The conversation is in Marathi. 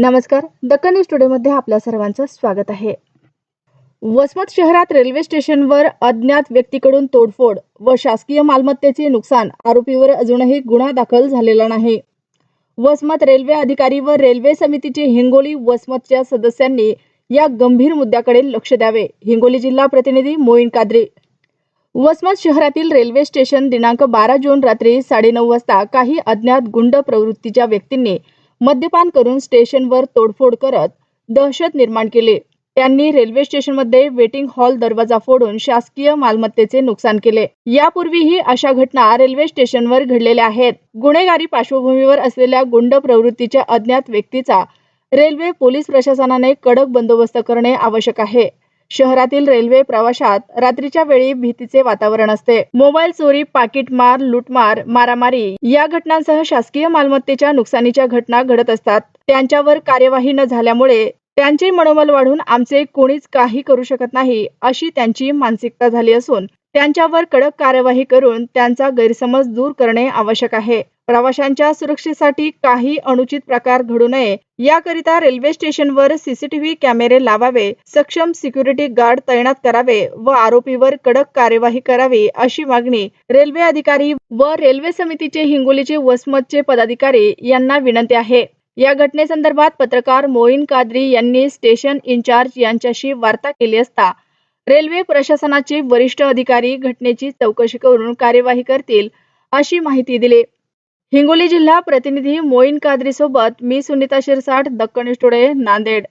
नमस्कार दक्कन न्यूज टुडेमध्ये आपल्या सर्वांचं स्वागत आहे. वसमत शहरात रेल्वे स्टेशनवर अज्ञात व्यक्तीकडून तोडफोड व शासकीय मालमत्तेचे नुकसान आरोपीवर अजूनही गुन्हा दाखल झालेला नाही. वसमत रेल्वे अधिकारी व रेल्वे समितीचे हिंगोली वसमतच्या सदस्यांनी या गंभीर मुद्द्याकडे लक्ष द्यावे हिंगोली जिल्हा प्रतिनिधी मोईन काद्री. वसमत शहरातील रेल्वे स्टेशन दिनांक बारा जून रात्री साडेनऊ वाजता काही अज्ञात गुंड प्रवृत्तीच्या व्यक्तींनी मद्यपान करून स्टेशनवर तोडफोड करत दहशत निर्माण केली. त्यांनी रेल्वे स्टेशनमध्ये वेटिंग हॉल दरवाजा फोडून शासकीय मालमत्तेचे नुकसान केले. यापूर्वीही अशा घटना रेल्वे स्टेशनवर घडलेल्या आहेत. गुन्हेगारी पार्श्वभूमीवर असलेल्या गुंड प्रवृत्तीच्या अज्ञात व्यक्तीचा रेल्वे पोलीस प्रशासनाने कडक बंदोबस्त करणे आवश्यक आहे. शहरातील रेल्वे प्रवाशात रात्रीच्या वेळी भीतीचे वातावरण असते. मोबाईल चोरी पाकिटमार लूटमार मारामारी या घटनांसह शासकीय मालमत्तेच्या नुकसानीच्या घटना घडत असतात. त्यांच्यावर कार्यवाही न झाल्यामुळे त्यांचे मनोबल वाढून आमचे कोणीच काही करू शकत नाही अशी त्यांची मानसिकता झाली असून त्यांच्यावर कडक कार्यवाही करून त्यांचा गैरसमज दूर करणे आवश्यक आहे. प्रवाशांच्या सुरक्षेसाठी काही अनुचित प्रकार घडू नये. याकरिता रेल्वे स्टेशनवर सीसीटीव्ही कॅमेरे लावावे सक्षम सिक्युरिटी गार्ड तैनात करावे व आरोपीवर कडक कार्यवाही करावी अशी मागणी रेल्वे अधिकारी व रेल्वे समितीचे हिंगोलीचे वसमतचे पदाधिकारी यांना विनंती आहे. या घटनेसंदर्भात पत्रकार मोईन कादरी यांनी स्टेशन इन्चार्ज यांच्याशी वार्ता केली असता रेल्वे प्रशासनाचे वरिष्ठ अधिकारी घटनेची चौकशी करून कार्यवाही करतील अशी माहिती दिली. हिंगोली जिल्हा प्रतिनिधी मोईन कादरी सोबत मी सुनीता शिरसाट दक्कन न्यूज टुडे नांदेड.